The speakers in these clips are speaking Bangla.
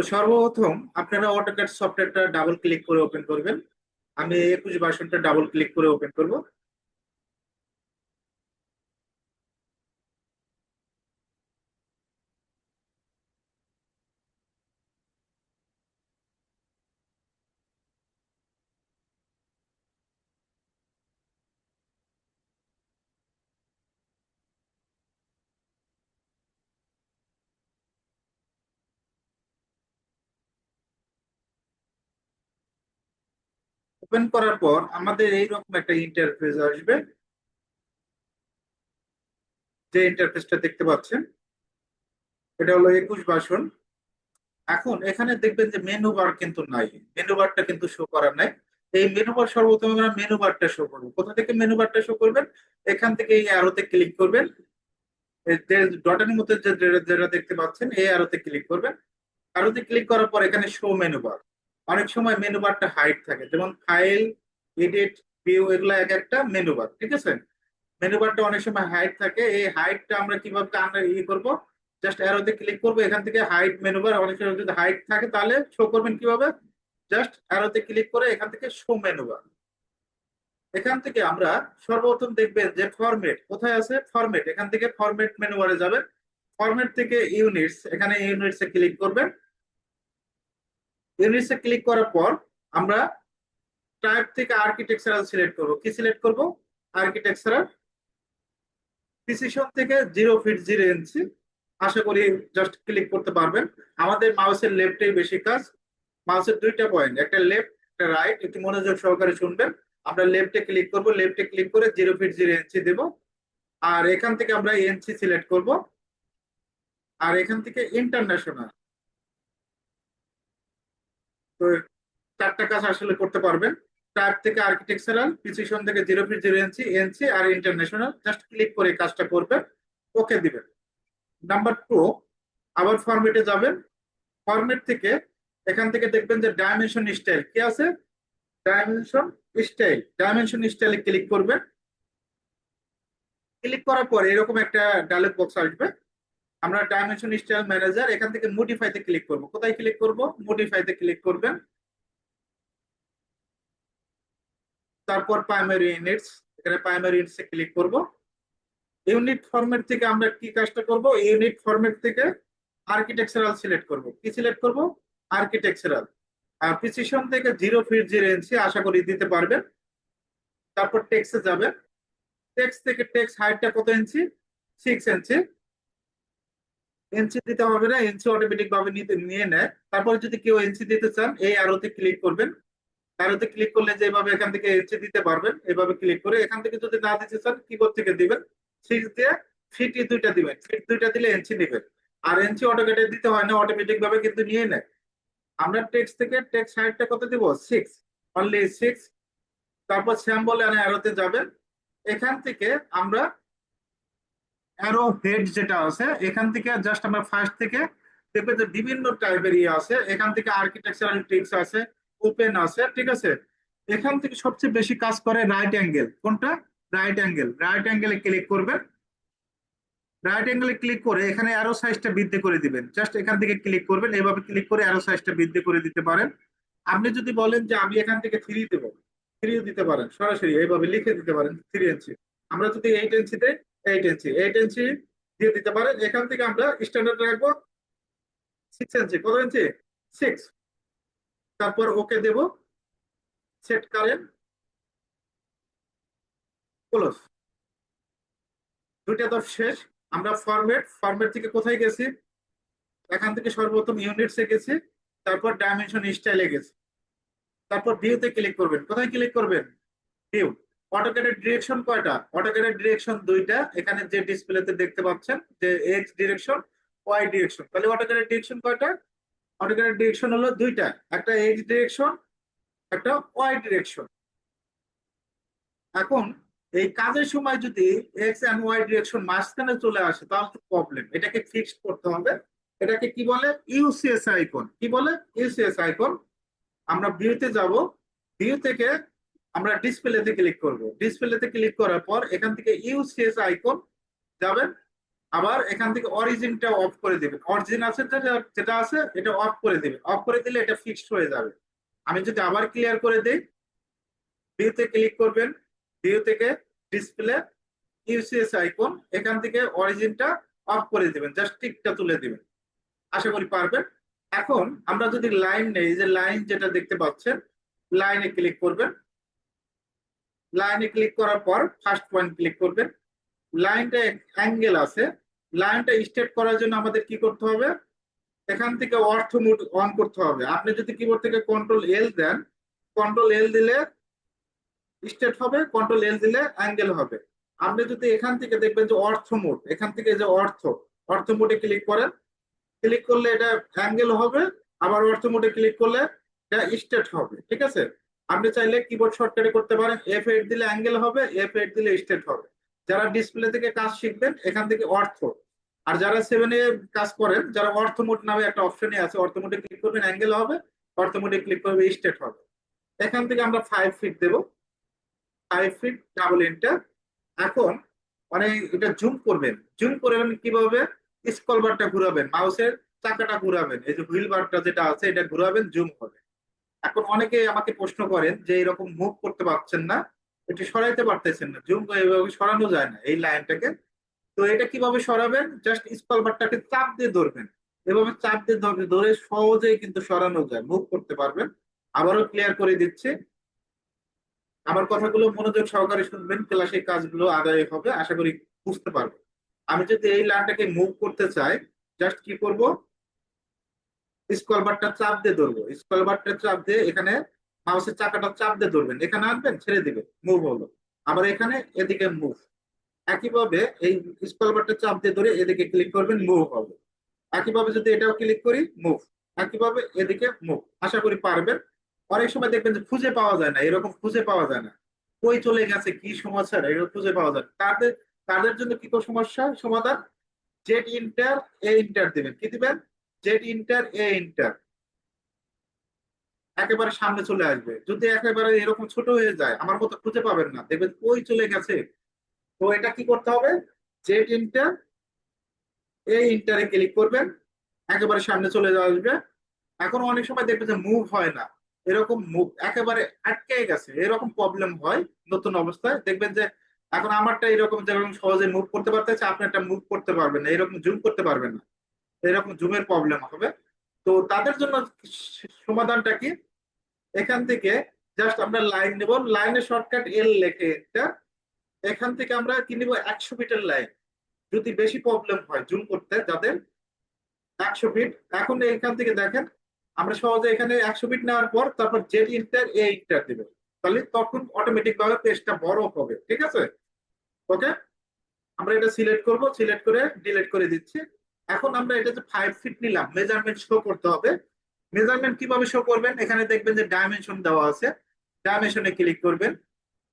তো সর্বপ্রথম আপনারা অটোক্যাট সফটওয়্যারটা ডাবল ক্লিক করে ওপেন করবেন। আমি একুশ ভার্সনটা ডাবল ক্লিক করে ওপেন করব। ওপেন করার পর আমাদের এইরকম একটা ইন্টারফেস আসবে। যে ইন্টারফেসটা দেখতে পাচ্ছেন, এটা হলো একুশ বাসন। এখন এখানে দেখবেন যে মেনু বার কিন্তু নাই। মেনু বারটা কিন্তু শো করার নাই। এই মেনু বার সর্বপ্রথম আমরা মেনু বারটা শো করব। কোথা থেকে মেনু বারটা শো করবেন? এখান থেকে এই অ্যারোতে ক্লিক করবেন। ডটানের মধ্যে যে যেটা দেখতে পাচ্ছেন, এই অ্যারোতে ক্লিক করবেন। অ্যারোতে ক্লিক করার পর এখানে শো মেনু বার অনেক সময় মেনু বারটা হাইট থাকে। যেমন ফাইল এডিট ভিউ এগুলো এক একটা মেনু বার ঠিক আছে? মেনু বারটা অনেক সময় হাইট থাকে। এই হাইটটা আমরা কীভাবে আমরা ই করব? জাস্ট অ্যারোতে ক্লিক করব। এখান থেকে হাইট মেনু বার অনেক সময় যদি হাইট থাকে তাহলে শো করবেন কীভাবে? জাস্ট অ্যারোতে ক্লিক করে এখান থেকে শো মেনু বার এখান থেকে আমরা সর্বপ্রথম দেখবেন যে ফরমেট কোথায় আছে? ফরমেট এখান থেকে ফরমেট মেনু বারে যাবেন। ফরমেট থেকে ইউনিটস এখানে ইউনিটসে ক্লিক করবেন। ইউনিটসে ক্লিক করার পর আমরা টাইপ থেকে আর্কিটেকচারাল সিলেক্ট করব। কি সিলেক্ট করব? আর্কিটেকচারাল প্রিসিশন থেকে জিরো ফিট জিরো ইঞ্চি আশা করি জাস্ট ক্লিক করতে পারবেন। আমাদের মাউসের লেফটেই বেশি কাজ। মাউসের দুইটা পয়েন্ট একটা লেফট একটা রাইট একটু মনোযোগ সহকারে শুনবেন। আমরা লেফটে ক্লিক করব। লেফটে ক্লিক করে জিরো ফিট জিরো ইঞ্চি দেব। আর এখান থেকে আমরা ইঞ্চি সিলেক্ট করব। আর এখান থেকে ইন্টারন্যাশনাল তো চারটা কাজ আসলে করতে পারবেন। টাইপ থেকে আর্কিটেকচারাল প্রিসিশন থেকে zero feet zero inch ANSI আর ইন্টারন্যাশনাল জাস্ট ক্লিক করে কাজটা করবেন ওকে দিবেন। নাম্বার টু আবার ফরমেটে যাবেন। ফরমেট থেকে এখান থেকে দেখবেন যে ডাইমেনশন স্টাইল কি আছে? ডাইমেনশন স্টাইল ডাইমেনশন স্টাইলে ক্লিক করবেন। ক্লিক করার পর এরকম একটা ডায়লগ বক্স আসবে। আমরা ডাইমেনশন স্টাইল ম্যানেজার এখান থেকে মডিফাইতে ক্লিক করব। কোথায় ক্লিক করব? মডিফাইতে ক্লিক করবেন। তারপর প্রাইমারি ইউনিটস এখানে প্রাইমারি ইউনিটস ক্লিক করব। ইউনিট ফরম্যাট থেকে আমরা কি কাজটা করব? ইউনিট ফরম্যাট থেকে আর্কিটেকচারাল সিলেক্ট করব। কি সিলেক্ট করব? আর্কিটেকচারাল আর প্রিসিশন থেকে জিরো ফিট জিরো ইঞ্চি আশা করি দিতে পারবেন। তারপর টেক্সে যাবেন। টেক্স থেকে টেক্স হাইটটা কত ইঞ্চি সিক্স ইঞ্চি ইঞ্চি দিতে হবে না ইঞ্চি অটোমেটিক ভাবে নিতে, নিয়ে নেয়। তারপরে যদি কেউ ইঞ্চি দিতে চান, এই আরোতে ক্লিক করবেন। আরোতে ক্লিক করলে যে এভাবে এখান থেকে ইঞ্চি দিতে পারবেন, এভাবে ক্লিক করে এখান থেকে যদি না দিতে চান কিবোর্ড থেকে দিবেন সিক্স দিয়ে ফিট দুইটা দিবেন। ফিট দুইটা দিলে ইঞ্চি দিবেন। আর ইঞ্চি অটোকেটে দিতে হয় না অটোমেটিক ভাবে কিন্তু নিয়ে নেয়। আমরা টেক্সট থেকে টেক্সট হাইটটা কত দিব? সিক্স অনলি সিক্স তারপর স্যাম বলে অ্যারোতে যাবেন। এখান থেকে আমরা অ্যারো হেড যেটা আছে, এখান থেকে জাস্ট আমরা ফার্স্ট থেকে দেখবেন যে বিভিন্ন টাইপের ইয়ে আছে। এখান থেকে আর্কিটেকচারাল ট্রিক্স আছে ওপেন আছে, ঠিক আছে? এখান থেকে সবচেয়ে বেশি কাজ করে রাইট অ্যাঙ্গেল কোনটা? রাইট অ্যাঙ্গেল রাইট অ্যাঙ্গেলে ক্লিক করবেন। রাইট অ্যাঙ্গেলে ক্লিক করে এখানে অ্যারো সাইজটা বৃদ্ধি করে দিবেন। জাস্ট এখান থেকে ক্লিক করবেন। এভাবে ক্লিক করে অ্যারো সাইজটা বৃদ্ধি করে দিতে পারেন। আপনি যদি বলেন যে আমি এখান থেকে থ্রি দেবো থ্রিও দিতে পারেন। সরাসরি এইভাবে লিখে দিতে পারেন থ্রি ইঞ্চি আমরা যদি এইট ইঞ্চি দেই এইট ইঞ্চি এইট ইঞ্চি দিয়ে দিতে পারেন। এখান থেকে আমরা স্ট্যান্ডার্ড রাখব সিক্স ইঞ্চি কত ইঞ্চি সিক্স তারপর ওকে দেব। সেট কারেন্ট ক্লোজ দুইটা তো শেষ। আমরা ফরম্যাট ফরম্যাট থেকে কোথায় গেছি? এখান থেকে সর্বপ্রথম ইউনিটসে গেছি। তারপর ডাইমেনশন স্টাইলে গেছি। তারপর ভিউতে ক্লিক করবেন। কোথায় ক্লিক করবেন? ভিউ অটোকেটের ডিরেকশন কয়টা? অটোকেটের ডিরেকশন দুইটা। এখানে যে ডিসপ্লেতে দেখতে পাচ্ছেন যে এক্স ডিরেকশন ওয়াই ডিরেকশন তাহলে অটোকেটের ডিরেকশন কয়টা? অটোকেটের ডিরেকশন হলো দুইটা। একটা এক্স ডিরেকশন একটা ওয়াই ডিরেকশন এখন এই কাজের সময় যদি এক্স এন্ড ওয়াই ডিরেকশন মাঝখানে চলে আসে, তাহলে প্রবলেম এটাকে ফিক্সড করতে হবে। এটাকে কি বলে? ইউসিএস আইকন কি বলে? ইউসিএস আইকন আমরা ভিউতে যাব। ভিউ থেকে আমরা ডিসপ্লেতে ক্লিক করব। ডিসপ্লেতে ক্লিক করার পর এখান থেকে ইউজ ইউসিএস আইকন যাবেন। আবার এখান থেকে অরিজিনটা অফ করে দিবেন। অরিজিন আছে যেটা- যেটা আছে, এটা অফ করে দিবেন। অফ করে দিলে এটা ফিক্সড হয়ে যাবে। আমি যদি আবার ক্লিয়ার করে দিই ভিউতে ক্লিক করবেন। ভিউ থেকে ডিসপ্লে ইউসিএস আইকন এখান থেকে অরিজিনটা অফ করে দিবেন। জাস্ট টিকটা তুলে দিবেন। আশা করি পারবেন। এখন আমরা যদি লাইন নেই যে লাইন যেটা দেখতে পাচ্ছেন লাইনে ক্লিক করবেন। লাইনে ক্লিক করার পর ফার্স্ট পয়েন্ট ক্লিক করবেন। লাইনটা অ্যাঙ্গেল আছে। লাইনটা স্ট্রেট করার জন্য আমাদের কি করতে হবে? এখান থেকে অর্থ মুড অন করতে হবে। আপনি যদি কিবোর্ড থেকে কন্ট্রোল এল দেন কন্ট্রোল এল দিলে স্ট্রেট হবে কন্ট্রোল এল দিলে অ্যাঙ্গেল হবে। আপনি যদি এখান থেকে দেখবেন যে অর্থ মুড এখান থেকে যে অর্থ অর্থ মোডে ক্লিক করেন ক্লিক করলে এটা অ্যাঙ্গেল হবে, আবার অর্থ মোডে ক্লিক করলে এটা স্ট্রেট হবে, ঠিক আছে? আপনি চাইলে কিবোর্ড শর্টকাটে করতে পারেন এফ এইট দিলে অ্যাঙ্গেল হবে এফ এইট দিলে স্টেট হবে। যারা ডিসপ্লে থেকে কাজ শিখবেন, এখান থেকে অর্থ। আর যারা সেভেনে কাজ করেন, যারা অর্থ মোড নামে একটা অপশনই আছে, অর্থ মোডে ক্লিক করবেন অ্যাঙ্গেল হবে, অর্থ মোডে ক্লিক করবে স্টেট হবে। এখান থেকে আমরা ফাইভ ফিট দেব। ফাইভ ফিট ডাবল এন্টার এখন মানে এটা জুম করবেন। জুম করবেন কীভাবে? স্কল বারটা ঘুরাবেন মাউসের চাকাটা ঘুরাবেন। এই যে হুইল বারটা যেটা আছে, এটা ঘুরাবেন জুম হবে। এখন অনেকে আমাকে প্রশ্ন করেন যে এরকম মুভ করতে পারছেন না, এটি সরাইতে পারতেছেন না। জুম এভাবে সরানো যায় না এই লাইনটাকে। তো এটা কীভাবে সরাবেন? জাস্ট স্কল বারটাকে চাপ দিয়ে ধরবেন। এভাবে চাপ দিয়ে ধরে ধরে সহজেই কিন্তু সরানো যায় মুভ করতে পারবেন। আবারও ক্লিয়ার করে দিচ্ছি। আমার কথাগুলো মনোযোগ সহকারে শুনবেন ক্লাসে কাজগুলো আদায় হবে, আশা করি বুঝতে পারবেন। আমি যদি এই লাইনটাকে মুভ করতে চাই জাস্ট কি করব? স্কল বারটা চাপ দিয়ে ধরবো। স্কল বারটা চাপ দিয়ে এখানে মাউসের চাকাটা চাপ দিয়ে ধরবেন। এখানে আনবেন, ছেড়ে দিবেন। মুভ হলো। আবার এখানে এদিকে মুভ একইভাবে এই স্কল বারটা চাপ দিয়ে ধরে এদিকে ক্লিক করবেন মুভ হবে। একইভাবে যদি এটাও ক্লিক করি মুভ একইভাবে এদিকে মুভ আশা করি পারবেন। অনেক সময় দেখবেন যে খুঁজে পাওয়া যায় না, এরকম খুঁজে পাওয়া যায় না। কই চলে গেছে, কি সমস্যা? এরকম খুঁজে পাওয়া যায়। তাদের তাদের জন্য কি সমস্যা? সমাধান? জেট ইন্টার, এ ইন্টার দিবেন। কি দিবেন? Z enter, A enter. একেবারে সামনে চলে আসবে। যদি একেবারে এরকম ছোট হয়ে যায়, আমার মতো খুঁজে পাবেন না। দেখবেন কই চলে গেছে। তো এটা কি করতে হবে? জেড ইন্টার, এ ইন্টারে ক্লিক করবেন। একেবারে সামনে চলে আসবে। এখন অনেক সময় দেখবেন যে মুভ হয় না। এরকম মুভ একেবারে আটকে গেছে। এরকম প্রবলেম হয় নতুন অবস্থায়। দেখবেন যে এখন আমারটা এরকম যেরকম সহজে মুভ করতে পারতেছে, আপনি একটা মুভ করতে পারবেন না। এরকম জুম করতে পারবেন না। এরকম জুমের প্রবলেম হবে। তো তাদের জন্য সমাধানটা কি? এখান থেকে জাস্ট আমরা লাইন নেব। লাইনের শর্টকাট এল লেখে এটা এখান থেকে আমরা কি নিব? একশো মিটার লাইন যদি বেশি প্রবলেম হয় জুম করতে যাদের, একশো ফিট এখন এখান থেকে দেখেন, আমরা সহজে এখানে একশো ফিট নেওয়ার পর তারপর জেড ইন্টার এ ইন্টার দিবে। তাহলে তখন অটোমেটিক ভাবে পেজটা বড় হবে, ঠিক আছে? ওকে আমরা এটা সিলেক্ট করব সিলেক্ট করে ডিলিট করে দিচ্ছি। এখন আমরা এটা যে ফাইভ ফিট নিলাম মেজারমেন্ট শো করতে হবে। মেজারমেন্ট কীভাবে শো করবেন? এখানে দেখবেন যে ডাইমেনশন দেওয়া আছে। ডাইমেনশনে ক্লিক করবেন।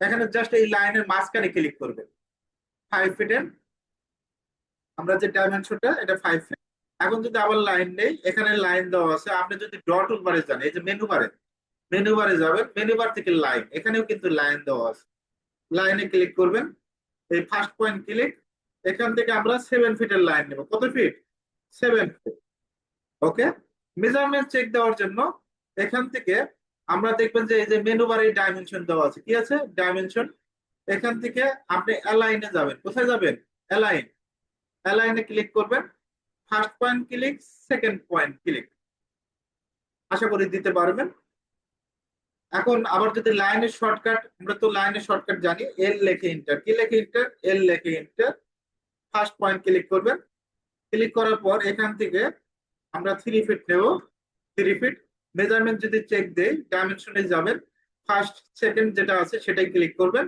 এখানে জাস্ট এই লাইনের মাঝখানে ক্লিক করবেন। ফাইভ ফিটের আমরা যে ডাইমেনশনটা এটা ফাইভ ফিট এখন যদি আবার লাইন নেই, এখানে লাইন দেওয়া আছে। আপনি যদি ডট বারে যান, এই যে মেনু বারে মেনু বারে যাবেন। মেনু বার থেকে লাইন এখানেও কিন্তু লাইন দেওয়া আছে। লাইনে ক্লিক করবেন। এই ফার্স্ট পয়েন্ট ক্লিক এখান থেকে আমরা সেভেন ফিটের লাইন নেব। কত feet seven okay measurement check দেওয়ার জন্য এখান থেকে আমরা দেখবেন যে এই যে মেনু বারে ডাইমেনশন দেওয়া আছে। কি আছে? ডাইমেনশন এখান থেকে আপনি অ্যালাইনে যাবেন। কোথায় যাবেন? অ্যালাইন অ্যালাইনে ক্লিক করবেন। First point click second point click আশা করি দিতে পারবেন। এখন আবার যদি লাইনের শর্টকাট আমরা তো লাইনের শর্টকাট জানি এল লেখে ইন্টার কি লেখে ইন্টার এল লেখে ইন্টার ফার্স্ট পয়েন্ট ক্লিক করবেন। ক্লিক করার পর এখান থেকে আমরা থ্রি ফিট নেব। থ্রি ফিট মেজারমেন্ট যদি চেক দেই ডাইমেনশনে যাবেন ফার্স্ট সেকেন্ড যেটা আছে সেটাই ক্লিক করবেন।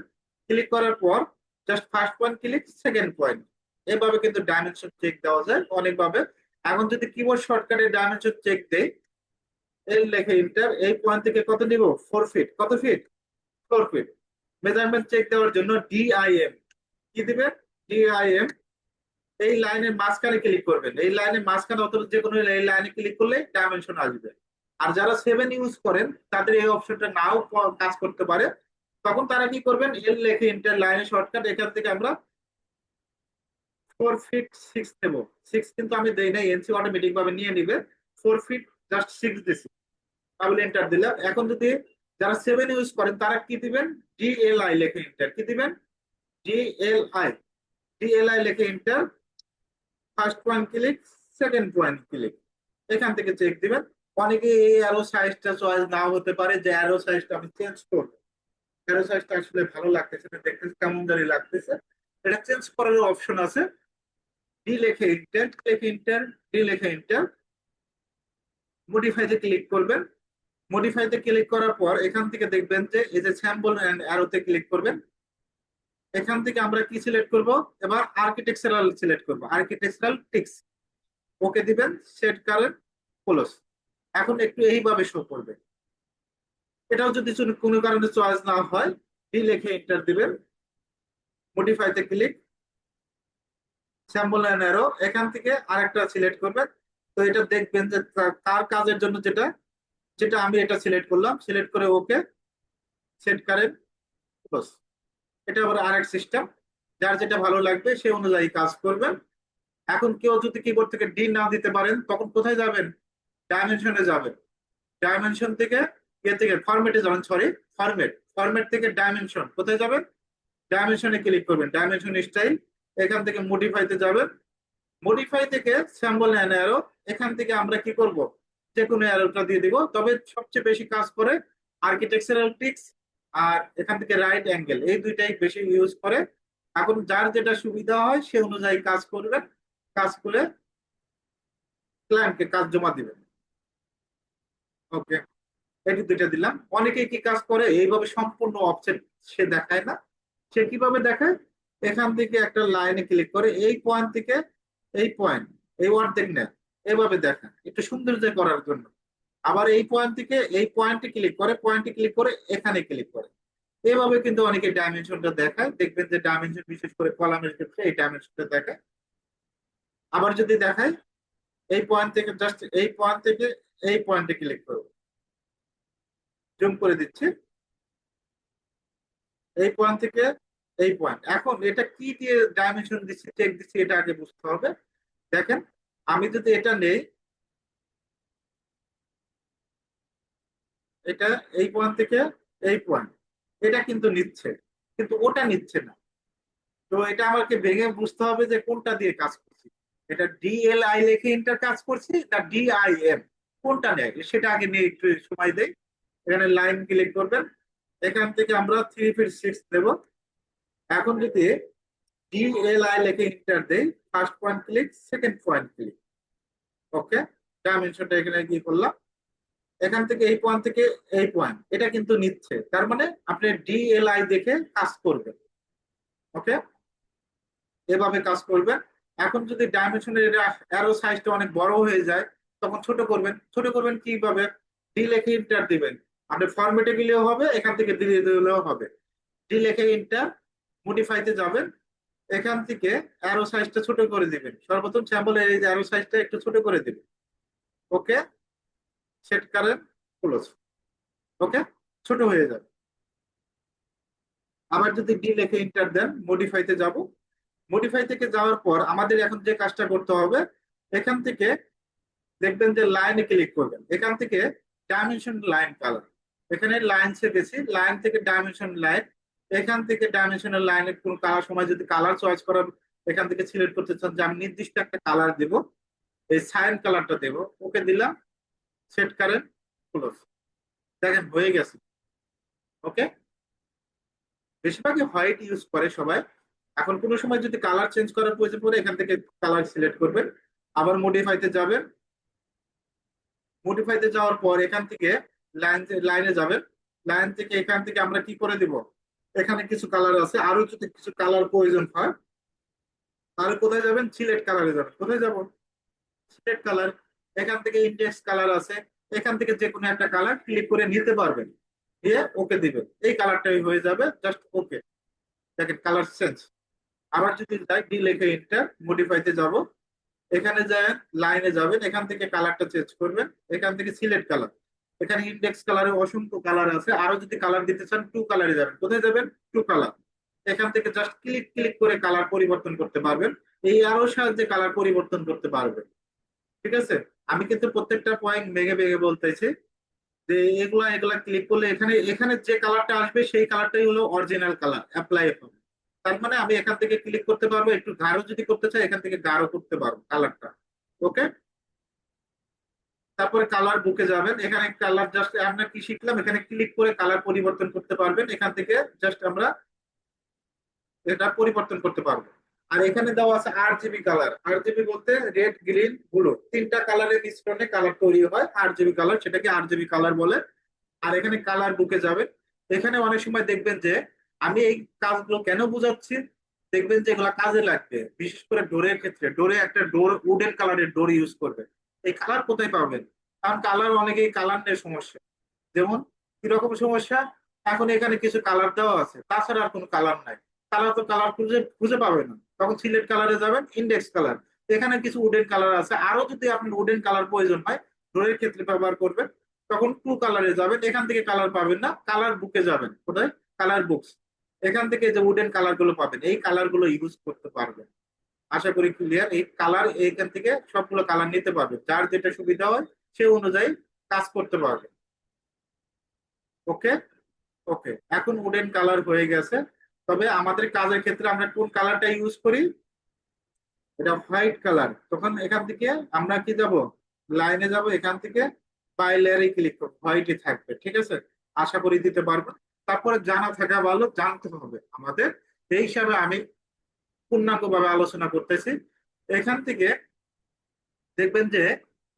ক্লিক করার পর just first point click second point এভাবে কিন্তু ডাইমেনশন চেক দেওয়া যায় অনেকভাবে। এখন যদি কিবোর্ড শর্টকাটে ডাইমেনশন চেক দেই এল লেখে ইন্টার এই পয়েন্ট থেকে কত নিব? ফোর ফিট কত feet four feet measurement check দেওয়ার জন্য ডিআইএম কি দিবেন ডিআইএম এই লাইনের মাঝখানে ক্লিক করবেন। এই লাইনের মাঝখানে অথবা যে কোনো এই লাইনে ক্লিক করলে ডাইমেনশন আসবে। আর যারা সেভেন ইউজ করেন, তাদের এই অপশনটা নাও কাজ করতে পারে। তখন তারা কি করবেন? এল লেখে ইন্টার লাইনে শর্টকাট এখান থেকে আমরা ফোর ফিট সিক্স দেব সিক্স কিন্তু আমি দেই নাই এনসি অটোমেটিক ভাবে নিয়ে নিবে। ফোর ফিট জাস্ট সিক্স দিছি। ডাবল এন্টার দিলাম। এখন যদি যারা সেভেন ইউজ করেন, তারা কি দিবেন? ডিএলআই লেখে এন্টার কি দিবেন? ডিএলআই ডিএলআই লেখে enter first point click second point click এখান থেকে চেক দিবেন। অনেকে এই অ্যারো সাইজটা চয়েস নাও হতে পারে, যে অ্যারো সাইজটা আমি চেঞ্জ করব। অ্যারো সাইজটা আসলে ভালো লাগতেছে না, দেখতে কেমন জানি লাগতেছে। এটা চেঞ্জ করার অপশন আছে। ডি লেখে ইন্টার লেখে ইন্টার ডি লেখে ইন্টার মডিফাইতে ক্লিক করবেন। মডিফাইতে ক্লিক করার পর এখান থেকে দেখবেন যে, এই যে স্যাম্পল এন্ড অ্যারোতে ক্লিক করবেন। এখান থেকে আমরা কি সিলেক্ট করব? এবার আর্কিটেকচারাল সিলেক্ট করব। আর্কিটেকচারাল টিক্স ওকে দিবেন সেট কারেন্ট ক্লোজ এখন একটু এইভাবে শো করবে। এটাও যদি কোনো- কারণে চয়েস না হয় ডি লিখে এন্টার দিবেন। মডিফাইতে ক্লিক স্যাম্পল এন্ড অ্যারো এখান থেকে আরেকটা সিলেক্ট করবেন। তো এটা দেখবেন যে তার কাজের জন্য যেটা যেটা আমি এটা সিলেক্ট করলাম। সিলেক্ট করে ওকে সেট কারেন্ট ক্লোজ এটা আবার আরেক সিস্টেম যার যেটা ভালো লাগবে সে অনুযায়ী কাজ করবেন এখন কেউ যদি কিবোর্ড থেকে ডি না দিতে পারেন, তখন কোথায় যাবেন? ডাইমেনশনে যাবেন। ডাইমেনশন থেকে ইয়ে থেকে ফরম্যাটে যাবেন সরি ফরম্যাট ফরম্যাট থেকে ডাইমেনশন কোথায় যাবেন? ডাইমেনশনে ক্লিক করবেন। ডাইমেনশন স্টাইল এখান থেকে মডিফাইতে যাবেন। মডিফাই থেকে স্যাম্বল অ্যান্ড অ্যারো এখান থেকে আমরা কি করব? যে কোনো অ্যারোটা দিয়ে দিব। তবে সবচেয়ে বেশি কাজ করে আর্কিটেকচারাল টিক্স আর এখান থেকে রাইট অ্যাঙ্গেল এই দুইটাই বেশি ইউজ করে, এখন যার যেটা সুবিধা হয়, সে অনুযায়ী কাজ করবেন কাজ করে ক্লায়েন্টকে কাজ জমা দিবেন ওকে এটি দুইটা দিলাম। অনেকে কি কাজ করে? এইভাবে সম্পূর্ণ অপশন সে দেখায় না। সে কীভাবে দেখায়? এখান থেকে একটা লাইনে ক্লিক করে, এই পয়েন্ট থেকে এই পয়েন্ট এই অর্ধেক নেয়। এভাবে দেখায়। একটু সৌন্দর্য করার জন্য। আবার এই পয়েন্ট থেকে এই পয়েন্টে ক্লিক করে পয়েন্টে ক্লিক করে, এখানে ক্লিক করে। এভাবে কিন্তু অনেকে ডাইমেনশনটা দেখায়। দেখবেন যে ডাইমেনশন বিশেষ করে কলামের ক্ষেত্রে এই ডাইমেনশনটা দেখায়। আবার যদি দেখায়, এই পয়েন্ট থেকে জাস্ট এই পয়েন্ট থেকে এই পয়েন্টে ক্লিক করব জুম করে দিচ্ছি। এই পয়েন্ট থেকে এই পয়েন্ট এখন এটা কি দিয়ে ডাইমেনশন দিচ্ছি চেক দিচ্ছি, এটা আগে বুঝতে হবে। দেখেন, আমি যদি এটা নেই এটা এই পয়েন্ট থেকে এই পয়েন্ট এটা কিন্তু নিচ্ছে, কিন্তু ওটা নিচ্ছে না। তো এটা আমাকে ভেঙে বুঝতে হবে যে কোনটা দিয়ে কাজ করছি। এটা ডিএলআই লেখে ইন্টার কাজ করছি না ডিআইএম কোনটা নেয়? সেটা আগে নিয়ে একটু সময় দেই। এখানে লাইন ক্লিক করবেন। এখান থেকে আমরা থ্রি ফিট সিক্স দেব। এখন যদি ডিএলআই লেখে ইন্টার দেই first point click second point click okay ডাইমেনশনটা এখানে কি করলাম। এখান থেকে এই পয়েন্ট থেকে এই পয়েন্ট এটা কিন্তু নিচ্ছে তার মানে আপনি ডিএলআই দেখে কাজ করবেন। ওকে এভাবে কাজ করবেন। এখন যদি ডাইমেনশনের অ্যারো সাইজটা অনেক বড় হয়ে যায়, তখন ছোট করবেন। ছোট করবেন কীভাবে? ডি লেখে ইন্টার দিবেন। আপনি ফরম্যাটে গেলেও হবে, এখান থেকে দিয়ে দিলেও হবে। ডি লেখে ইন্টার মডিফাইতে যাবেন। এখান থেকে অ্যারো সাইজটা ছোট করে দিবেন। সর্বপ্রথম স্যাম্পলের এই অ্যারো সাইজটা একটু ছোট করে দিবেন। ওকে সেট করেন ক্লোজ ওকে ছোট হয়ে যাবে। আবার যদি ডি লেখে ইন্টার দেন মডিফাইতে যাব। মডিফাই থেকে যাওয়ার পর আমাদের এখন যে কাজটা করতে হবে, এখান থেকে দেখবেন যে লাইনে ক্লিক করবেন। এখান থেকে ডাইমেনশন লাইন কালার এখানে লাইন গেছি লাইন থেকে ডাইমেনশন লাইন এখান থেকে ডাইমেনশনাল লাইনের কোন কালার সময় যদি কালার চয়েস করার এখান থেকে সিলেক্ট করতে চান, যে আমি নির্দিষ্ট একটা কালার দেব, এই সাইন কালারটা দেব। ওকে দিলাম। সেট করেন ক্লোজ। দেখেন, হয়ে গেছে। ওকে? বেশিরভাগই হোয়াইট ইউজ করে সবাই। এখন কোনো সময় যদি কালার চেঞ্জ করার প্রয়োজন পড়ে, এখান থেকে কালার সিলেক্ট করবেন। আবার মডিফাইতে যাবেন। মডিফাইতে যাওয়ার পর এখান থেকে লাইন লাইনে যাবেন। লাইন থেকে এখান থেকে আমরা কি করে দিব? এখানে কিছু কালার আছে। আরও যদি কিছু কালার প্রয়োজন হয়, তাহলে কোথায় যাবেন? সিলেক্ট কালারে যাবেন। কোথায় যাব? সিলেক্ট কালার এখান থেকে ইন্ডেক্স কালার আছে, এখান থেকে যে কোনো একটা কালার ক্লিক করে নিতে পারবেন। দিয়ে ওকে দিবেন। এই কালারটাই হয়ে যাবে জাস্ট ওকে দেখেন কালার চেঞ্জ আবার যদি যাই ডি লেখে ইন্টার মডিফাইতে যাব। এখানে যায় লাইনে যাবেন, এখান থেকে কালারটা চেঞ্জ করবেন। এখান থেকে সিলেক্ট কালার এখানে ইন্ডেক্স কালারে অসংখ্য কালার আছে। আরও যদি কালার দিতে চান টু কালারে যাবেন। কোথায় যাবেন? টু কালার এখান থেকে জাস্ট ক্লিক ক্লিক করে কালার পরিবর্তন করতে পারবেন। এই আরও সাহায্যে কালার পরিবর্তন করতে পারবেন। ঠিক আছে? আমি কিন্তু প্রত্যেকটা পয়েন্ট মেঘে মেঘে বলতেছি যে এগুলা এগুলা ক্লিক করলে এখানে এখানে যে কালারটা আসবে, সেই কালারটাই হলো অরিজিনাল কালার অ্যাপ্লাই হবে। তার মানে আমি এখান থেকে ক্লিক করতে পারব, একটু গাঢ় যদি করতে চাই, এখান থেকে গাঢ় করতে পারব কালারটা ওকে তারপরে কালার বুকে যাবেন। এখানে কালার জাস্ট আমরা কি শিখলাম? এখানে ক্লিক করে কালার পরিবর্তন করতে পারবেন। এখান থেকে জাস্ট আমরা এটা পরিবর্তন করতে পারব। আর এখানে দেওয়া আছে R GB colour R GB বলতে রেড গ্রিন ব্লু তিনটা কালারের মিশ্রণে কালার তৈরি হয় আর জিবি কালার সেটাকে আর জিবি কালার বলে। আর এখানে কালার বুকে যাবে। এখানে অনেক সময় দেখবেন যে আমি এই কাজগুলো কেন বুঝাচ্ছি? দেখবেন যে এগুলা কাজে লাগবে, বিশেষ করে ডোরের ক্ষেত্রে। ডোরে একটা ডোর উডেন কালারের ডোর ইউজ করবে। এই কালার কোথায় পাবেন? কারণ কালার অনেকেই কালার নিয়ে সমস্যা। যেমন, কীরকম সমস্যা? এখন এখানে কিছু কালার দেওয়া আছে। তাছাড়া আর কোনো কালার নাই। কালার তো কালার খুঁজে খুঁজে পাবে না। তখন সিলেট কালারে যাবেন ইন্ডেক্স কালার। এখানে কিছু উডেন কালার আছে। আরও যদি আপনার উডেন কালার প্রয়োজন হয় ডোরের ক্ষেত্রে ব্যবহার করবেন, তখন টু কালারে যাবেন। এখান থেকে কালার পাবেন না, কালার বুকে যাবেন। কোথায়? কালার বুকস এখান থেকে যে উডেন কালারগুলো পাবেন, এই কালারগুলো ইউজ করতে পারবেন। আশা করি ক্লিয়ার এই কালার এখান থেকে সবগুলো কালার নিতে পারবেন। যার যেটা সুবিধা হয়, সে অনুযায়ী কাজ করতে পারবে। ওকে ওকে এখন উডেন কালার হয়ে গেছে। তবে আমাদের কাজের ক্ষেত্রে আমরা কোন কালারটা ইউজ করি? এটা হোয়াইট কালার তখন এখান থেকে আমরা কি যাব? লাইনে যাব, এখান থেকে বাই লেয়ারে ক্লিক করব। হোয়াইটই থাকবে, ঠিক আছে? আশা করি দিতে পারব। তারপরে জানা থাকা ভালো, জানতে হবে। আমাদের এই হিসাবে আমি পূর্ণাঙ্গ ভাবে আলোচনা করতেছি। এখান থেকে দেখবেন যে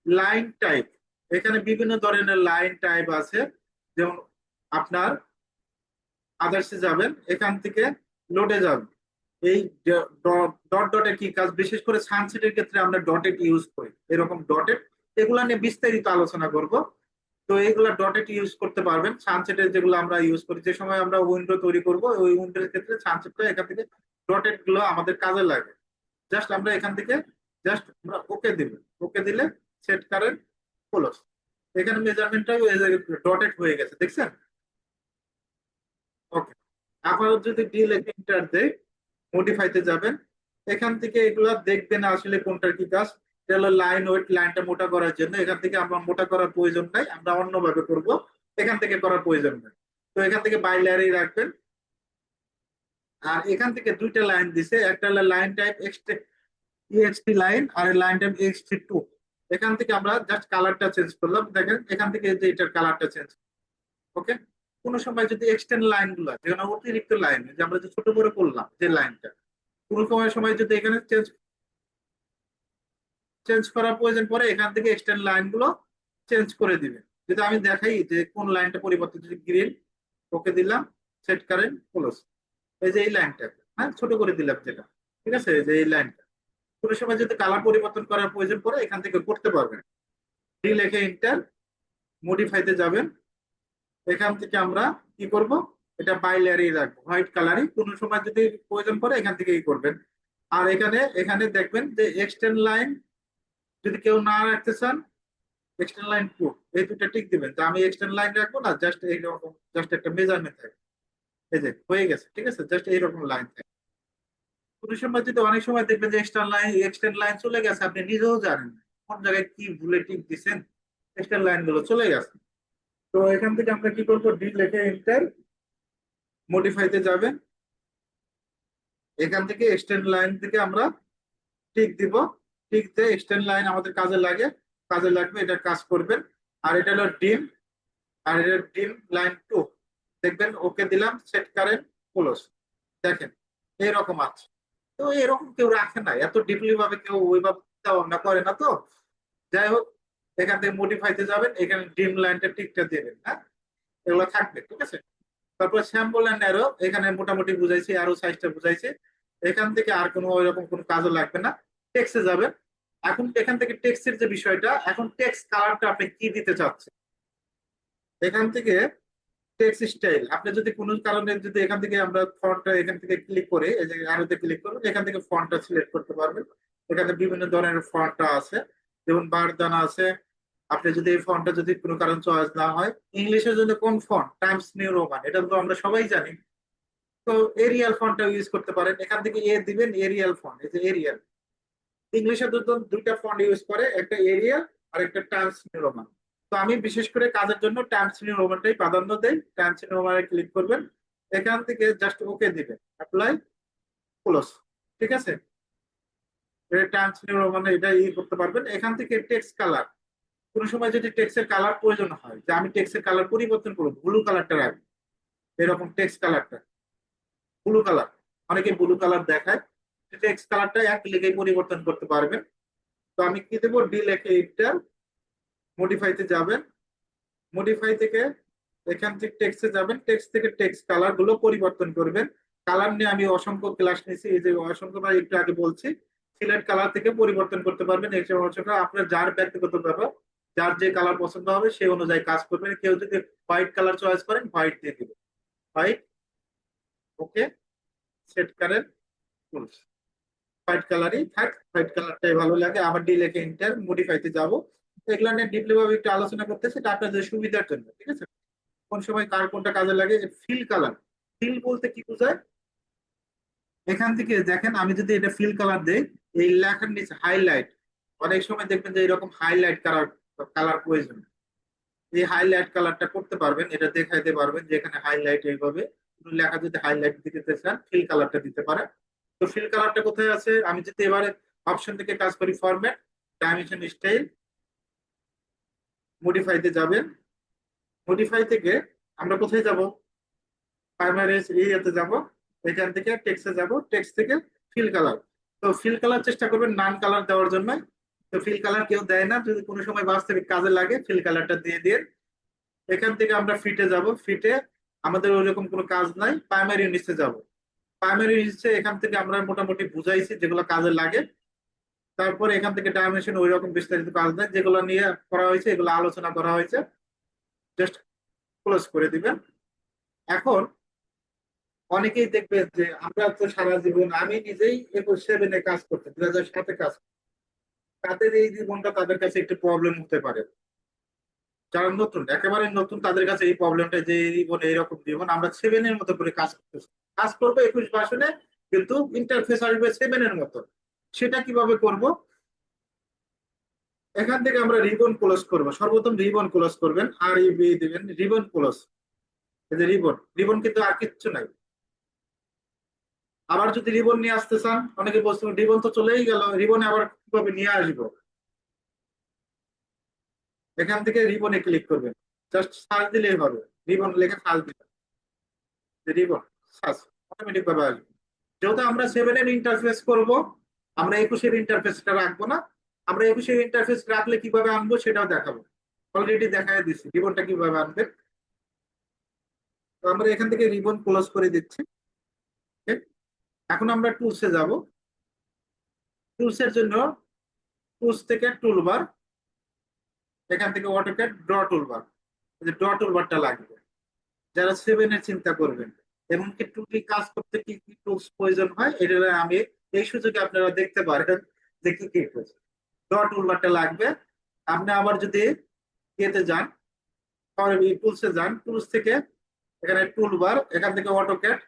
লাইন টাইপ এখানে বিভিন্ন ধরনের লাইন টাইপ আছে। যেমন আপনার আদার্সে যাবেন, এখান থেকে লোডে যাবেন। এই ডট ডটের কি কাজ? বিশেষ করে সানসেটের ক্ষেত্রে আমরা ডটেড ইউজ করি। এরকম ডটেড এগুলা নিয়ে বিস্তারিত আলোচনা করব। তো এগুলা ডটেড ইউজ করতে পারবেন। সানসেটের যেগুলো আমরা ইউজ করি, যে সময় আমরা উইন্ডো তৈরি করব, ওই উইন্ডোর ক্ষেত্রে সানসেটটা এখান থেকে ডটেডগুলো আমাদের কাজে লাগে। জাস্ট আমরা এখান থেকে জাস্ট আমরা ওকে দিব। ওকে দিলে সেট কারেন্ট ক্লোজ এখানে মেজারমেন্টটা ডটেড হয়ে গেছে। দেখছেন? ওকে আবার যদি ডিল এন্টার দেই মডিফাইতে যাবেন। এখান থেকে এগুলা দেখবেন আসলে কোনটার কি কাজ। এটা হলো লাইন ওয়েট লাইনটা মোটা করার জন্য। এখান থেকে আমরা মোটা করার প্রয়োজন নাই, আমরা অন্যভাবে করব। এখান থেকে করার প্রয়োজন নাই। তো এখান থেকে বাই লেয়ারেই রাখবেন। আর এখান থেকে দুইটা লাইন দিছে। একটা হলো লাইন টাইপ ইএক্সটি লাইন আর লাইন টাইপ এক্সটি টু এখান থেকে আমরা জাস্ট কালারটা চেঞ্জ করলাম। দেখেন, এখান থেকে যে এটার কালারটা চেঞ্জ ওকে কোনো সময় যদি এক্সটেন্ড লাইনগুলা যেখানে অতিরিক্ত লাইন যে আমরা যে ছোট করে করলাম, যে লাইনটা কোনো সময় সময় যদি এখানে চেঞ্জ চেঞ্জ করার প্রয়োজন পরে এখান থেকে এক্সটেন্ড লাইনগুলো চেঞ্জ করে দিবে। যদি আমি দেখাই যে কোন লাইনটা পরিবর্তন যদি গ্রিন ওকে দিলাম সেট কারেন্ট ক্লোজ এই যে এই লাইনটা হ্যাঁ ছোট করে দিলাম যেটা, ঠিক আছে? এই যে এই লাইনটা কোনো সময় যদি কালার পরিবর্তন করার প্রয়োজন পড়ে, এখান থেকে করতে পারবেন। ডি লেখে ইন্টার মডিফাইতে যাবেন। এখান থেকে আমরা কি করব? এটা বাইলারি রাখব। হোয়াইট কালারই কোনো সময় যদি প্রয়োজন পড়ে, এখান থেকে ই করবেন। আর এখানে এখানে দেখবেন যে এক্সটেন্ড লাইন যদি কেউ না রাখতে চান এক্সটেন্ড লাইন টু এই দুটো টিক দিবেন। তো আমি এক্সটেন্ড লাইন রাখব না জাস্ট এইরকম জাস্ট একটা মেজারমেন্ট থাকে এই যে, হয়ে গেছে, ঠিক আছে? জাস্ট এইরকম লাইন থাকে কোনো সময় যদি, অনেক সময় দেখবেন যে এক্সটেন্ড লাইন এক্সটেন্ড লাইন চলে গেছে, আপনি নিজেও জানেন কোন জায়গায় কি ভুলে টিক দিচ্ছেন এক্সটেন্ড লাইনগুলো চলে গেছে। তো এখান থেকে আমরা কি করব? ডি লেখে এন্টার মডিফাইতে যাবে। এখান থেকে এক্সটেন্ড লাইন থেকে আমরা টিক দিব। টিক দিয়ে এক্সটেন্ড লাইন আমাদের কাজে লাগে। কাজে লাগবে এটা কাজ করবেন। আর এটা হলো ডিম আর এটা ডিম লাইন টু দেখবেন ওকে দিলাম সেট কারেন্ট ক্লোজ দেখেন এইরকম আছে। তো এরকম কেউ রাখে না। এত ডিপলি ভাবে কেউ ওইভাবে চিন্তা করে না তো। যাই হোক এখান থেকে মডিফাইতে যাবেন, এখানে ডিম লাইনটা টিকটা দেবেন হ্যাঁ? এগুলো থাকবে, ঠিক আছে? তারপর শ্যাম্পল অ্যান্ড অ্যারো এখানে মোটামুটি বুঝাইছি আরও সাইজটা বুঝাইছি। এখান থেকে আর কোনো ওইরকম কোনো কাজও লাগবে না টেক্সে যাবেন। এখন এখান থেকে টেক্সের যে বিষয়টা, এখন টেক্স কালারটা আপনি কি দিতে চাচ্ছেন? এখান থেকে টেক্স স্টাইল আপনি যদি কোনো কারণে যদি এখান থেকে আমরা ফন্টটা এখান থেকে ক্লিক করে, এই যে আরোতে ক্লিক করবেন, এখান থেকে ফন্টটা সিলেক্ট করতে পারবেন। এখানে বিভিন্ন ধরনের ফন্টটা আছে। যেমন বারদানা আছে, আপনি যদি এই ফন্টটা যদি কোনো কারণ চয়েস না হয় ইংলিশের জন্য কোন ফন্ট টাইমস নিউ রোমান এটা তো আমরা সবাই জানি। তো এরিয়াল ফন্টটা ইউজ করতে পারেন। এখান থেকে এ দিবেন এরিয়াল ফন্ট এই যে এরিয়াল ইংলিশে দুটো দুইটা ফন্ট ইউজ করে, একটা এরিয়াল আর একটা টাইমস নিউ রোমান তো আমি বিশেষ করে কাজের জন্য টাইমস নিউ রোমানটাই প্রাধান্য দেই। টাইমস নিউ রোমানে ক্লিক করবেন। এখান থেকে জাস্ট ওকে দিবেন। অ্যাপ্লাই ক্লোজ ঠিক আছে? রোমানে এটা ই করতে পারবেন। এখান থেকে কালার কোনো সময় যদি টেক্সটের কালার প্রয়োজন হয়, যে আমি টেক্সটের কালার পরিবর্তন ব্লু এরকম কালারটা ব্লু কালার অনেকে ব্লু কালার দেখায়। কালারটা এক পরিবর্তন করতে পারবেন। তো আমি কি দেবো? ডি লেখে এইটা। মডিফাইতে যাবেন। মডিফাই থেকে এখান থেকে টেক্সে যাবেন। টেক্সট থেকে টেক্সট কালারগুলো পরিবর্তন করবেন। কালার নিয়ে আমি অসংখ্য ক্লাস নিয়েছি। এই যে অসংখ্যবার একটু আগে বলছি সিলেক্ট কালার থেকে পরিবর্তন করতে পারবেন। এই সমস্যাটা আপনার যার ব্যক্তিগত ব্যাপার, যার যে কালার পছন্দ হবে সেই অনুযায়ী কাজ করবেন। কেউ যদি হোয়াইট কালার চয়েস করেন হোয়াইট দিয়ে দিবেন। হোয়াইট ওকে সেট করেন হোয়াইট কালারই থাক হোয়াইট কালারটাই ভালো লাগে। আবার ডি লেখে ইন্টার মডিফাইতে যাব। এগুলো নিয়ে ডিপলি ভাবে একটু আলোচনা করতে সেটা আপনাদের সুবিধার জন্য, ঠিক আছে? কোন সময় কার কোনটা কাজে লাগে ফিল কালার ফিল বলতে কি বোঝায়? এখান থেকে দেখেন, আমি যদি এটা ফিল কালার দেই, এই লেখার নিচে হাইলাইট অনেক সময় দেখবেন যে এরকম হাইলাইট কালার কালার প্রয়োজন। এই হাইলাইট কালারটা করতে পারবেন, এটা দেখাইতে পারবেন যে এখানে হাইলাইট এইভাবে। লেখা যদি হাইলাইট দিতে চান ফিল কালারটা দিতে পারেন। তো ফিল কালারটা কোথায় আছে? আমি যদি এবারে অপশন থেকে কাজ করি ফরম্যাট ডাইমেনশন স্টাইল মডিফাইতে যাবেন। মডিফাই থেকে আমরা কোথায় যাব? প্রাইমারি এরিয়াতে যাব। এখান থেকে টেক্সে যাব। টেক্সট থেকে ফিল কালার তো ফিল কালার চেষ্টা করবেন নান কালার দেওয়ার জন্য। তো ফিল কালার কেউ দেয় না। যদি কোনো সময় বাস্তবিক কাজে লাগে ফিল কালারটা দিয়ে দিয়ে এখান থেকে আমরা ফিটে যাব। ফিটে আমাদের ওইরকম কোনো কাজ নাই। প্রাইমারি ইউনিটে যাব। প্রাইমারি ইউনিটে এখান থেকে আমরা মোটামুটি বুঝাইছি যেগুলো কাজে লাগে। তারপরে এখান থেকে ডাইমেনশন ওই রকম বিস্তারিত কাজ নাই। যেগুলো নিয়ে করা হয়েছে, এগুলো আলোচনা করা হয়েছে। জাস্ট ক্লোজ করে দিবেন। এখন অনেকেই দেখবেন যে, আমরা তো সারা জীবন আমি নিজেই একুশ সেভেনে কাজ করতে দুই হাজার সাতে কাজ তাদের এই জীবনটা তাদের কাছে একটু প্রবলেম হতে পারে। যারা নতুন, একেবারে নতুন, তাদের কাছে এই প্রবলেমটা যে জীবন এইরকম জীবন, আমরা সেভেনের মতো করে কাজ করতেছি। কাজ করব একুশ বাসনে, কিন্তু ইন্টারফেস আসবে সেভেনের মতো। সেটা কীভাবে করব? এখান থেকে আমরা রিবন ক্লোজ করব। সর্বপ্রথম রিবন ক্লোজ করবেন, আর ইবি দিবেন রিবন ক্লোজ এই যে রিবন রিবন কিন্তু আর কিচ্ছু নাই। আবার যদি রিবন নিয়ে আসতে চান, অনেকে বলছেন রিবন তো চলেই গেল, রিবনে আবার কীভাবে নিয়ে আসব? এখান থেকে রিবনে ক্লিক করবেন। জাস্ট সার্চ দিলেই হবে, রিবন লেখে সার্চ দিবেন রিবন সার্চ অটোমেটিক ভাবে আসবে। যেহেতু আমরা সেভেনের ইন্টারফেস করব, আমরা একুশের ইন্টারফেসটা রাখব না। আমরা একুশের ইন্টারফেস রাখলে কীভাবে আনব সেটাও দেখাবো। অলরেডি দেখাই দিচ্ছি রিবনটা কীভাবে আনবেন। তো আমরা এখান থেকে রিবন ক্লোজ করে দিচ্ছি। এখন আমরা টুলসে যাব। টুলসের জন্য টুলস থেকে টুলবার এখান থেকে অটোক্যাড ড্র টুলবার ড্র টুলবারটা লাগবে। যারা সেভেন সেভেনের চিন্তা করবেন এমনকি টুলি কাজ করতে কি কি টুলস প্রয়োজন হয়, এটা আমি এই সুযোগে আপনারা দেখতে পারেন যে কি কি প্রয়োজন। ড্র টুলবারটা লাগবে। আপনি আবার যদি ইয়েতে যান টুলসে যান। টুলস থেকে এখানে টুলবার এখান থেকে অটোক্যাড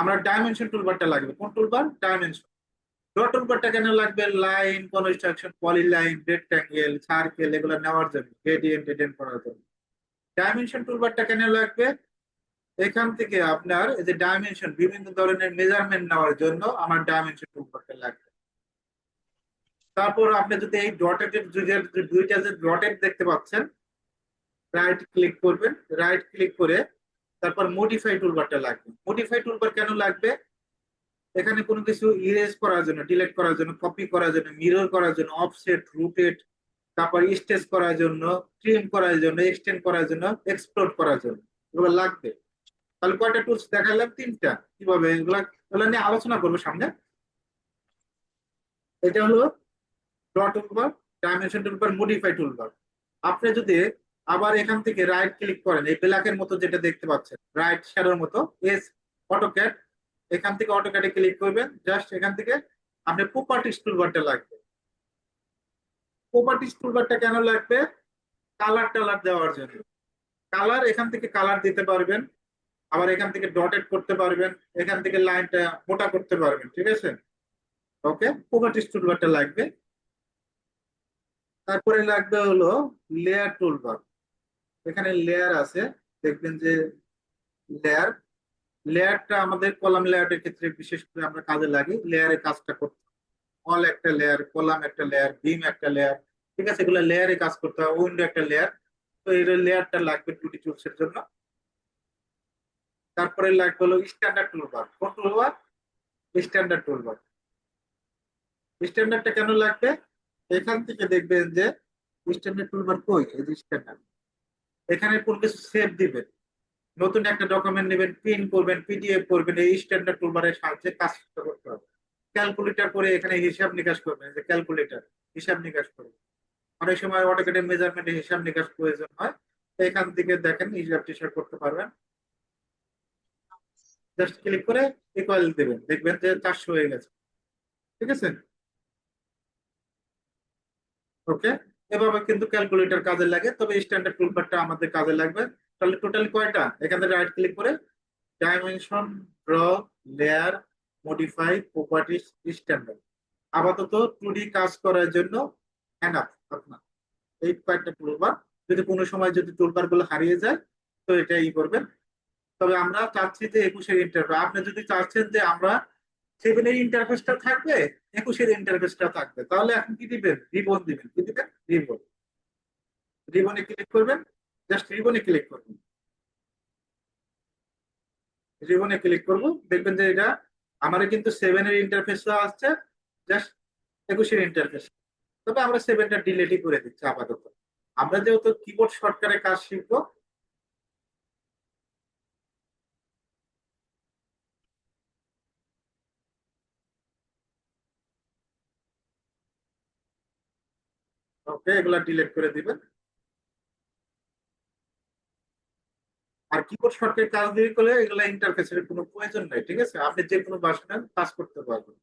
আমরা ডাইমেনশন টুলবারটা লাগবে। কোন টুলবার ডাইমেনশন ড্র টুলবারটা কেন লাগবে? Line construction polyline rectangle circle এগুলো নেওয়ার জন্য গ্রেডিয়েন্ট টেডিয়েন্ট করার জন্য। ডাইমেনশন টুলবারটা কেন লাগবে? এখান থেকে আপনার এই যে ডাইমেনশন বিভিন্ন ধরনের মেজারমেন্ট নেওয়ার জন্য আমার ডাইমেনশন টুলবারটা লাগবে। তারপর আপনি যদি এই ডটেড দুইটা যে ডটেড দেখতে পাচ্ছেন রাইট ক্লিক করবেন। রাইট ক্লিক করে তারপর মডিফাই টুলবারটা লাগবে। মডিফাই টুলবার কেন লাগবে? এখানে কোনো কিছু ইরেজ করার জন্য ডিলেট করার জন্য কপি করার জন্য মিরর করার জন্য অফসেট রুটেট তারপর স্টেজ করার জন্য ট্রিম করার জন্য এক্সটেন্ড করার জন্য এক্সপ্লোর করার জন্য, এগুলো লাগবে। তাহলে কয়টা টুলস দেখালাম? তিনটা। কীভাবে? এগুলা, এগুলো নিয়ে আলোচনা করব সামনে। এটা হলো draw toolbar dimension toolbar modify toolbar আপনি যদি আবার এখান থেকে রাইট ক্লিক করেন, এই ব্ল্যাকের মতো যেটা দেখতে পাচ্ছেন রাইট শ্যাডোর মতো এস অটোক্যাড এখান থেকে অটোক্যাডে ক্লিক করবেন জাস্ট এখান থেকে আপনি প্রপার্টিস টুলবারটা লাগবে। প্রপার্টিস টুলবারটা কেন লাগবে? কালার টালার দেওয়ার জন্য। কালার এখান থেকে কালার দিতে পারবেন, আবার এখান থেকে ডটেড করতে পারবেন, এখান থেকে লাইনটা মোটা করতে পারবেন, ঠিক আছে? ওকে প্রপার্টিস টুলবারটা লাগবে। তারপরে লাগবে হলো লেয়ার টুল টুলবার এখানে লেয়ার আছে, দেখবেন যে লেয়ার লেয়ারটা আমাদের কলাম লেয়ারের ক্ষেত্রে বিশেষ করে আমরা কাজে লাগি লেয়ারে কাজটা করতে অল একটা লেয়ার কলাম একটা লেয়ার বিম একটা লেয়ার ঠিক আছে? এগুলো লেয়ারে কাজ করতে হয় উইন্ডো একটা লেয়ার তো এই লেয়ারটা লাগবে টুডি টুলস এর জন্য। তারপরে লাগবে হলো স্ট্যান্ডার্ড টুলবার কোন টুলবার স্ট্যান্ডার্ড টুলবার স্ট্যান্ডার্ডটা কেন লাগবে? এখান থেকে দেখবেন যে স্ট্যান্ডার্ড টুলবার কই? এই যে স্ট্যান্ডার্ড এখানে কোন কিছু সেভ দিবেন। নতুন একটা ডকুমেন্ট নেবেন প্রিন্ট করবেন পিডিএফ করবেন, এই স্ট্যান্ডার্ড টুলবারের সাহায্যে কাজটা করতে হবে। ক্যালকুলেটর করে এখানে হিসাব নিকাশ করবেন যে ক্যালকুলেটর হিসাব নিকাশ করবেন অনেক সময় অটোকেটের মেজারমেন্টে হিসাব নিকাশ প্রয়োজন হয়, এখান থেকে দেখেন হিসাব টিসাব করতে পারবেন। জাস্ট ক্লিক করে ইকুয়াল দেবেন, দেখবেন যে চারশো হয়ে গেছে। ঠিক আছে? ওকে এভাবে কিন্তু ক্যালকুলেটর কাজে লাগে, তবে স্ট্যান্ডার্ড টুলবারটা আমাদের কাজে লাগবে। তাহলে টোটাল কয়টা? এখানে রাইট ক্লিক করে dimension draw layer modify properties standard আপাতত টু কাজ করার জন্য এনাফ আপনার। এই কয়েকটা টুলবার যদি কোনো সময় যদি টুলবারগুলো হারিয়ে যায়, তো এটা ই করবেন। তবে আমরা চাচ্ছি যে একুশের ইন্টারফেস আপনি যদি চাচ্ছেন যে আমরা সেভেনের ইন্টারফেসটা থাকবে, একুশের ইন্টারফেসটা থাকবে। তাহলে এখন কি দিবেন? রিবন দিবেন। কি দিবেন? রিবন রিবনে ক্লিক করবেন। জাস্ট রিবনে ক্লিক করবেন। রিবনে ক্লিক করব। দেখবেন যে এটা আমার কিন্তু সেভেনের ইন্টারফেসটা আসছে জাস্ট একুশের ইন্টারফেস তবে আমরা সেভেনটা ডিলেটই করে দিচ্ছি আপাতত। আমরা যেহেতু কিবোর্ড শর্টকারে কাজ শিখব ওকে, এগুলা ডিলিট করে দিবেন। আর কিবোর্ড শর্টকাট কাজ দিয়ে করলে এগুলা ইন্টারফেসের কোনো প্রয়োজন নাই, ঠিক আছে? আপনি যে কোনো ভার্সনে কাজ করতে পারবেন।